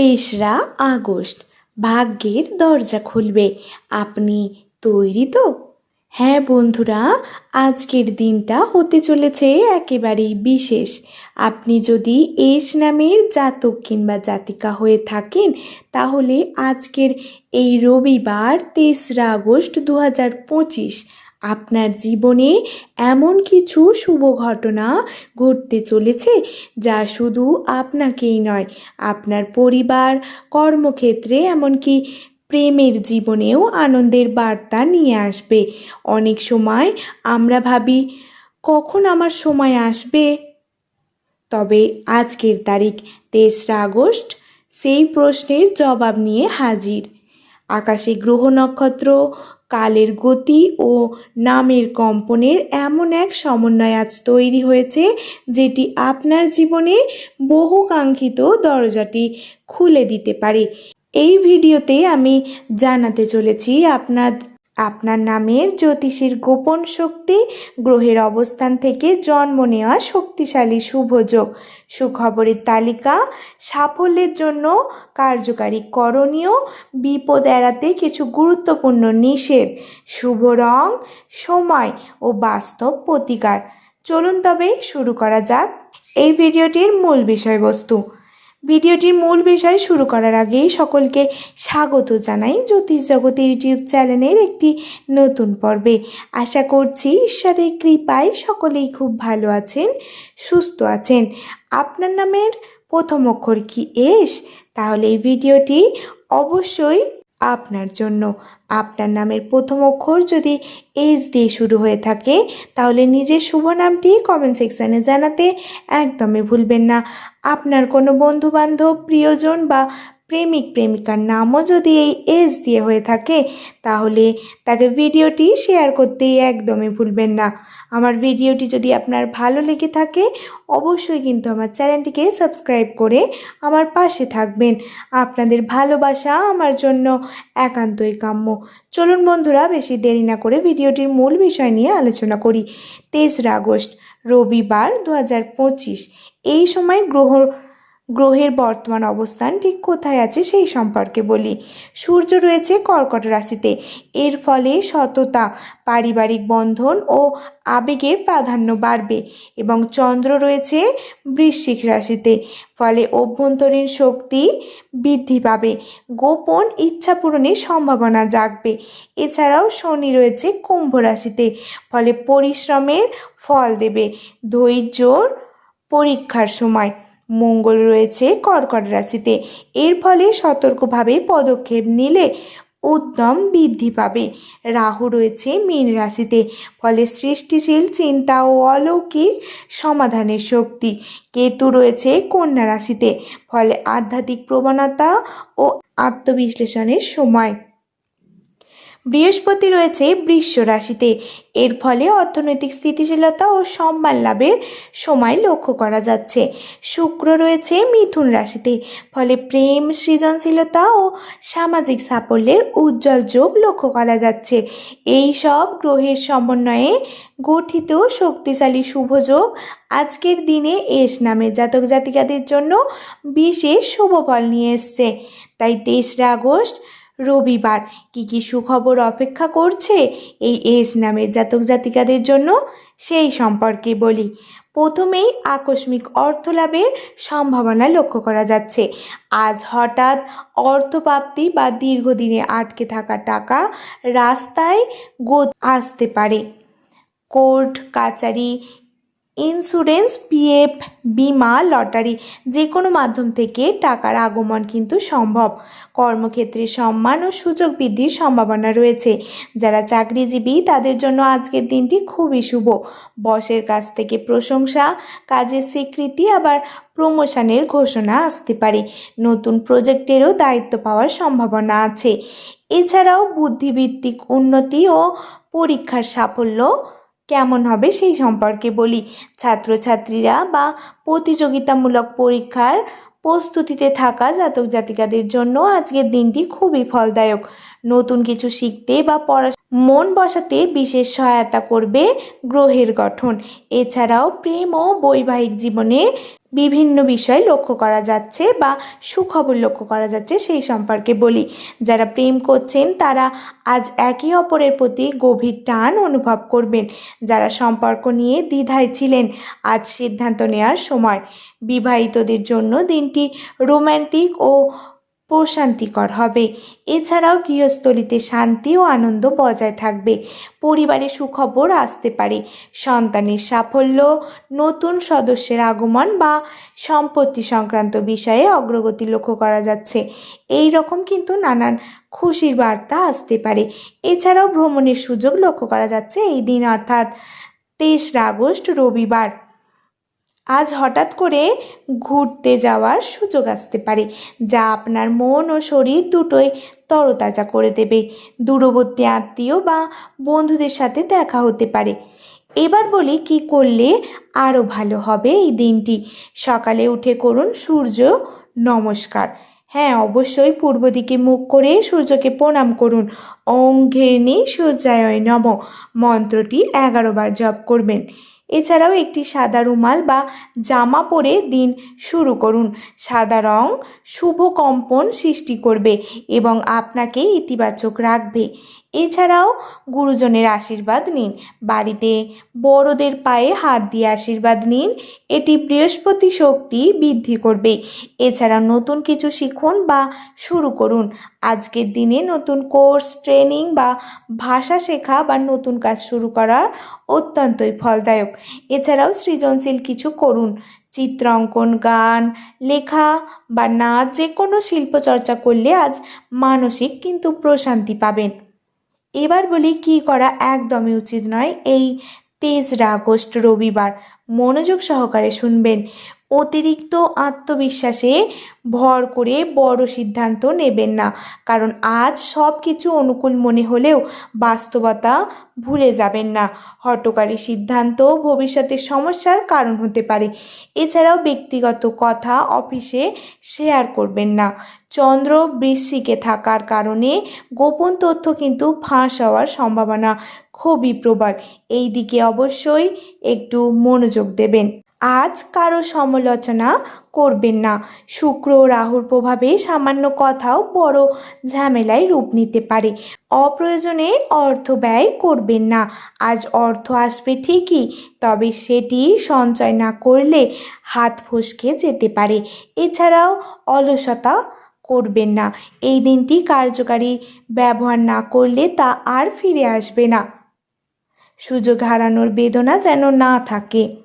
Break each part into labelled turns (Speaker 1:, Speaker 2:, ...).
Speaker 1: তেসরা আগস্ট, ভাগ্যের দরজা খুলবে। আপনি তৈরি তো? হ্যাঁ বন্ধুরা, আজকের দিনটা হতে চলেছে একেবারেই বিশেষ। আপনি যদি এস নামের জাতক কিংবা জাতিকা হয়ে থাকেন, তাহলে আজকের এই রবিবার তেসরা আগস্ট দু হাজার পঁচিশ আপনার জীবনে এমন কিছু শুভ ঘটনা ঘটতে চলেছে যা শুধু আপনাকেই নয়, আপনার পরিবার, কর্মক্ষেত্রে এমনকি প্রেমের জীবনেও আনন্দের বার্তা নিয়ে আসবে। অনেক সময় আমরা ভাবি, কখন আমার সময় আসবে? তবে আজকের তারিখ তেসরা আগস্ট, সেই প্রশ্নের জবাব নিয়ে হাজির। আকাশে গ্রহ নক্ষত্র কালের গতি ও নামের কম্পনের এমন এক সমন্বয় আজ তৈরি হয়েছে, যেটি আপনার জীবনে বহুকাঙ্ক্ষিত দরজাটি খুলে দিতে পারে। এই ভিডিওতে আমি জানাতে চলেছি আপনার আপনার নামের জ্যোতিষীর গোপন শক্তি, গ্রহের অবস্থান থেকে জন্ম নেওয়া শক্তিশালী শুভযোগ সুখবরের তালিকা, সাফল্যের জন্য কার্যকারী করণীয়, বিপদ এড়াতে কিছু গুরুত্বপূর্ণ নিষেধ। শুভ রং, সময় ও বাস্তব প্রতিকার। চলুন তবে শুরু করা যাক। এই ভিডিওটির মূল বিষয়বস্তু ভিডিওটির মূল বিষয় শুরু করার আগেই সকলকে স্বাগত জানাই জ্যোতিষ জগতে ইউটিউব চ্যানেলের একটি নতুন পর্বে। আশা করছি ঈশ্বরের কৃপায় সকলেই খুব ভালো আছেন, সুস্থ আছেন। আপনার নামের প্রথম অক্ষর কি এস? তাহলে এই ভিডিওটি অবশ্যই আপনার জন্য। আপনার নামের প্রথম অক্ষর যদি এইচ দিয়ে শুরু হয়ে থাকে, তাহলে নিজের শুভ নামটি কমেন্ট সেকশানে জানাতে একদমই ভুলবেন না। আপনার কোনো বন্ধু বান্ধব প্রিয়জন বা প্রেমিক প্রেমিকার নামও যদি এই এস দিয়ে হয়ে থাকে, তাহলে তাকে ভিডিওটি শেয়ার করতেই একদমই ভুলবেন না। আমার ভিডিওটি যদি আপনার ভালো লেগে থাকে, অবশ্যই কিন্তু আমার চ্যানেলটিকে সাবস্ক্রাইব করে আমার পাশে থাকবেন। আপনাদের ভালোবাসা আমার জন্য একান্তই কাম্য। চলুন বন্ধুরা, বেশি দেরি না করে ভিডিওটির মূল বিষয় নিয়ে আলোচনা করি। তেসরা আগস্ট, রবিবার দু হাজার পঁচিশ। এই সময় গ্রহ গ্রহের বর্তমান অবস্থান ঠিক কোথায় আছে সেই সম্পর্কে বলি। সূর্য রয়েছে কর্কট রাশিতে। এর ফলে সততা, পারিবারিক বন্ধন ও আবেগের প্রাধান্য বাড়বে এবং চন্দ্র রয়েছে বৃশ্চিক রাশিতে। ফলে অভ্যন্তরীণ শক্তি বৃদ্ধি পাবে। গোপন ইচ্ছা পূরণের সম্ভাবনা জাগবে। এছাড়াও শনি রয়েছে কুম্ভ রাশিতে। ফলে পরিশ্রমের ফল দেবে। ধৈর্যর পরীক্ষার সময়। মঙ্গল রয়েছে কর্কট রাশিতে। এর ফলে সতর্কভাবে পদক্ষেপ নিলে উদ্যম বৃদ্ধি পাবে। রাহু রয়েছে মীন রাশিতে, ফলে সৃষ্টিশীল চিন্তা ও অলৌকিক সমাধানের শক্তি। কেতু রয়েছে কন্যা রাশিতে, ফলে আধ্যাত্মিক প্রবণতা ও আত্মবিশ্লেষণের সময়। বৃহস্পতি রয়েছে বৃশ্য রাশিতে। এর ফলে অর্থনৈতিক স্থিতিশীলতা ও সম্মান লাভের সময় লক্ষ্য করা যাচ্ছে। শুক্র রয়েছে মিথুন রাশিতে। ফলে প্রেম, সৃজনশীলতা ও সামাজিক সাফল্যের উজ্জ্বল যোগ লক্ষ্য করা যাচ্ছে। এই সব গ্রহের সমন্বয়ে গঠিত শক্তিশালী শুভযোগ আজকের দিনে এস নামে জাতক জাতিকাদের জন্য বিশেষ শুভফল নিয়ে এসছে। তাই তেসরা আগস্ট রবিবার। কি কি সুখবর অপেক্ষা করছে এই এস নামের জাতক জাতিকাদের জন্য? সেই সম্পর্কে বলি। প্রথমেই আকস্মিক অর্থ লাভের সম্ভাবনা লক্ষ্য করা যাচ্ছে। আজ হঠাৎ অর্থপ্রাপ্তি বা দীর্ঘদিনে আটকে থাকা টাকা রাস্তায় গো আসতে পারে। কোর্ট, কাচারি ইন্স্যুরেন্স, পিএফ, বিমা, লটারি যে কোনো মাধ্যম থেকে টাকার আগমন কিন্তু সম্ভব। কর্মক্ষেত্রে সম্মান ও সুযোগ বৃদ্ধির সম্ভাবনা রয়েছে। যারা চাকরিজীবী, তাদের জন্য আজকের দিনটি খুবই শুভ। বসের কাছ থেকে প্রশংসা, কাজের স্বীকৃতি, আবার প্রমোশনের ঘোষণা আসতে পারে। নতুন প্রজেক্টেরও দায়িত্ব পাওয়ার সম্ভাবনা আছে। এছাড়াও বুদ্ধিভিত্তিক উন্নতি ও পরীক্ষার সাফল্য কেমন হবে সেই সম্পর্কে বলি। ছাত্রছাত্রীরা বা প্রতিযোগিতামূলক পরীক্ষার প্রস্তুতিতে থাকা জাতক জাতিকাদের জন্য আজকের দিনটি খুবই ফলদায়ক। নতুন কিছু শিখতে বা পড়া মন বসাতে বিশেষ সহায়তা করবে গ্রহের গঠন। এছাড়াও প্রেম ও বৈবাহিক জীবনে বিভিন্ন বিষয় লক্ষ্য করা যাচ্ছে বা সুখবর লক্ষ্য করা যাচ্ছে সেই সম্পর্কে বলি। যারা প্রেম করছেন, তারা আজ একে অপরের প্রতি গভীর টান অনুভব করবেন। যারা সম্পর্ক নিয়ে দ্বিধায় ছিলেন, আজ সিদ্ধান্ত নেওয়ার সময়। বিবাহিতদের জন্য দিনটি রোম্যান্টিক ও প্রশান্তিকর হবে। এছাড়াও গৃহস্থলিতে শান্তি ও আনন্দ বজায় থাকবে। পরিবারে সুখবর আসতে পারে। সন্তানের সাফল্য, নতুন সদস্যের আগমন বা সম্পত্তি সংক্রান্ত বিষয়ে অগ্রগতি লক্ষ্য করা যাচ্ছে। এই রকম কিন্তু নানান খুশির বার্তা আসতে পারে। এছাড়াও ভ্রমণের সুযোগ লক্ষ্য করা যাচ্ছে এই দিন, অর্থাৎ তেসরা আগস্ট রবিবার। আজ হঠাৎ করে ঘুরতে যাওয়ার সুযোগ আসতে পারে, যা আপনার মন ও শরীর দুটোই তরতাজা করে দেবে। দূরবর্তী আত্মীয় বা বন্ধুদের সাথে দেখা হতে পারে। এবার বলি কি করলে আরও ভালো হবে এই দিনটি। সকালে উঠে করুন সূর্য নমস্কার। হ্যাঁ অবশ্যই পূর্ব দিকে মুখ করে সূর্যকে প্রণাম করুন। ওং ঘের্নি সূর্যায় নম। মন্ত্রটি এগারো বার জপ করবেন। এছাড়াও একটি সাদা রুমাল বা জামা পরে দিন শুরু করুন। সাদা রং শুভ কম্পন সৃষ্টি করবে এবং আপনাকে ইতিবাচক রাখবে। এছাড়াও গুরুজনের আশীর্বাদ নিন। বাড়িতে বড়দের পায়ে হাত দিয়ে আশীর্বাদ নিন। এটি বৃহস্পতি শক্তি বৃদ্ধি করবে। এছাড়া নতুন কিছু শিখুন বা শুরু করুন। আজকের দিনে নতুন কোর্স, ট্রেনিং বা ভাষা শেখা বা নতুন কাজ শুরু করা অত্যন্তই ফলদায়ক। এছাড়াও সৃজনশীল কিছু করুন। চিত্রাঙ্কন গান, লেখা বা নাচ যে কোনো শিল্পচর্চা করলে আজ মানসিক কিন্তু প্রশান্তি পাবেন। এবার বলি কি করা একদমই উচিত নয়। এই তেসরা আগস্ট রবিবার মনোযোগ সহকারে শুনবেন। অতিরিক্ত আত্মবিশ্বাসে ভর করে বড় সিদ্ধান্ত নেবেন না। কারণ আজ সব কিছু অনুকূল মনে হলেও বাস্তবতা ভুলে যাবেন না। হটকারী সিদ্ধান্ত ভবিষ্যতের সমস্যার কারণ হতে পারে। এছাড়াও ব্যক্তিগত কথা অফিসে শেয়ার করবেন না। চন্দ্র বৃশ্চিকে থাকার কারণে গোপন তথ্য কিন্তু ফাঁস হওয়ার সম্ভাবনা খুবই প্রবল। এই দিকে অবশ্যই একটু মনোযোগ দেবেন। আজ কারও সমালোচনা করবেন না। শুক্র রাহুর প্রভাবে সামান্য কথাও বড় ঝামেলায় রূপ নিতে পারে। অপ্রয়োজনে অর্থ ব্যয় করবেন না। আজ অর্থ আসবে ঠিকই, তবে সেটি সঞ্চয় না করলে হাত ফসকে যেতে পারে। এছাড়াও অলসতা করবেন না। এই দিনটি কার্যকারী ব্যবহার না করলে তা আর ফিরে আসবে না। সুযোগ হারানোর বেদনা যেন না থাকে।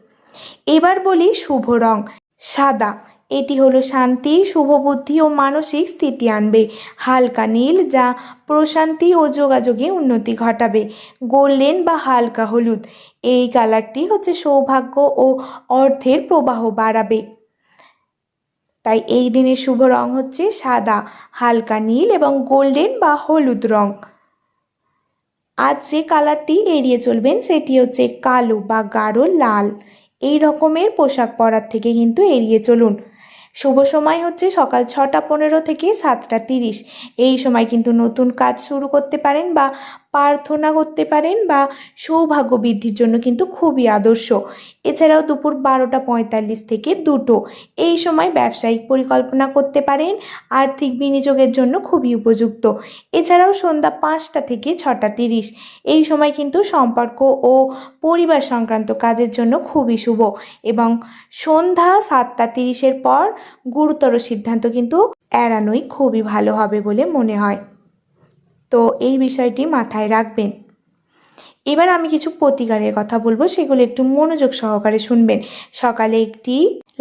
Speaker 1: এবার বলি শুভ রং। সাদা, এটি হলো শান্তি, শুভ বুদ্ধি ও মানসিক স্থিতি আনবে। হালকা নীল, যা প্রশান্তি ও যোগাযোগে উন্নতি ঘটাবে। গোল্ডেন বা হালকা হলুদ, এই কালারটি হচ্ছে সৌভাগ্য ও অর্থের প্রবাহ বাড়াবে। তাই এই দিনের শুভ রং হচ্ছে সাদা, হালকা নীল এবং গোল্ডেন বা হলুদ রং। আজ যে কালারটি এড়িয়ে চলবেন, সেটি হচ্ছে কালো বা গাঢ় লাল। এই রকমের পোশাক পরার থেকে কিন্তু এড়িয়ে চলুন। শুভ সময় হচ্ছে সকাল ছটা পনেরো থেকে সাতটা তিরিশ। এই সময় কিন্তু নতুন কাজ শুরু করতে পারেন বা প্রার্থনা করতে পারেন বা সৌভাগ্য বৃদ্ধির জন্য কিন্তু খুবই আদর্শ। এছাড়াও দুপুর বারোটা পঁয়তাল্লিশ থেকে দুটো। এই সময় ব্যবসায়িক পরিকল্পনা করতে পারেন, আর্থিক বিনিয়োগের জন্য খুবই উপযুক্ত। এছাড়াও সন্ধ্যা পাঁচটা থেকে ছটা তিরিশ। এই সময় কিন্তু সম্পর্ক ও পরিবার সংক্রান্ত কাজের জন্য খুবই শুভ এবং সন্ধ্যা সাতটা তিরিশের পর গুরুতর সিদ্ধান্ত কিন্তু এড়ানোই খুবই ভালো হবে বলে মনে হয়। তো এই বিষয়টি মাথায় রাখবেন। এবার আমি কিছু প্রতিকারের কথা বলব, সেগুলো একটু মনোযোগ সহকারে শুনবেন। সকালে একটি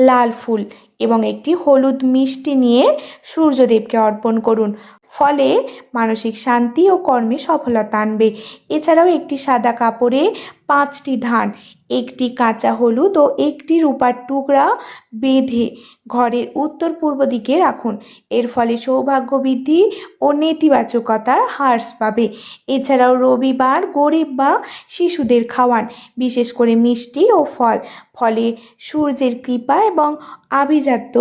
Speaker 1: লাল ফুল এবং একটি হলুদ মিষ্টি নিয়ে সূর্যদেবকে অর্পণ করুন। ফলে মানসিক শান্তি ও কর্মে সফলতা আনবে। এছাড়াও একটি সাদা কাপড়ে পাঁচটি ধান, একটি কাঁচা হলুদ ও একটি রূপার টুকরা বেঁধে ঘরের উত্তর পূর্ব দিকে রাখুন। এর ফলে সৌভাগ্য বৃদ্ধি ও নেতিবাচকতার হ্রাস পাবে। এছাড়াও রবিবার গরিব বা শিশুদের খাওয়ান, বিশেষ করে মিষ্টি ও ফল। ফলে সূর্যের কৃপা এবং আভিজাত্য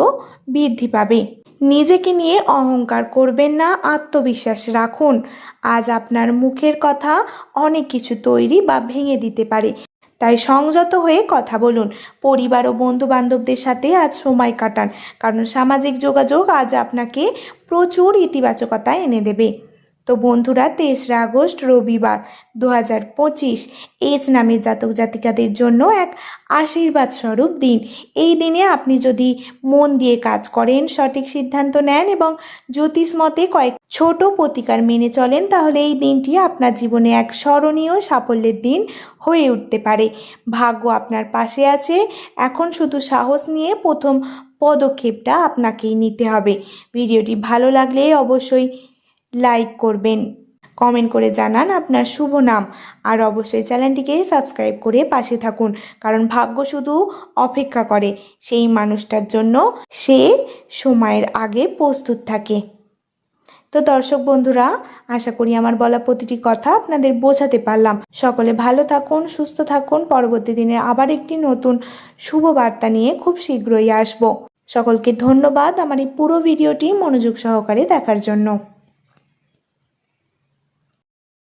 Speaker 1: বৃদ্ধি পাবে। নিজেকে নিয়ে অহংকার করবেন না, আত্মবিশ্বাস রাখুন। আজ আপনার মুখের কথা অনেক কিছু তৈরি বা ভেঙে দিতে পারে। তাই সংযত হয়ে কথা বলুন। পরিবার ও বন্ধু বান্ধবদের সাথে আজ সময় কাটান। কারণ সামাজিক যোগাযোগ আজ আপনাকে প্রচুর ইতিবাচকতা এনে দেবে। তো বন্ধুরা, তেসরা আগস্ট, রবিবার দু হাজার পঁচিশ এজ নামের জাতক জাতিকাদের জন্য এক আশীর্বাদ স্বরূপ দিন। এই দিনে আপনি যদি মন দিয়ে কাজ করেন, সঠিক সিদ্ধান্ত নেন এবং জ্যোতিষ মতে কয়েক ছোট প্রতিকার মেনে চলেন, তাহলে এই দিনটি আপনার জীবনে এক স্মরণীয় সাফল্যের দিন হয়ে উঠতে পারে। ভাগ্য আপনার পাশে আছে, এখন শুধু সাহস নিয়ে প্রথম পদক্ষেপটা আপনাকেই নিতে হবে। ভিডিওটি ভালো লাগলে অবশ্যই লাইক করবেন। কমেন্ট করে জানান আপনার শুভ নাম। আর অবশ্যই চ্যানেলটিকে সাবস্ক্রাইব করে পাশে থাকুন। কারণ ভাগ্য শুধু অপেক্ষা করে, সেই মানুষটার জন্য সে সময়ের আগে প্রস্তুত থাকে। তো দর্শক বন্ধুরা, আশা করি আমার বলা প্রতিটি কথা আপনাদের বোঝাতে পারলাম। সকলে ভালো থাকুন, সুস্থ থাকুন। পরবর্তী দিনে আবার একটি নতুন শুভ বার্তা নিয়ে খুব শীঘ্রই আসব। সকলকে ধন্যবাদ আমার এই পুরো ভিডিওটি মনোযোগ সহকারে দেখার জন্য।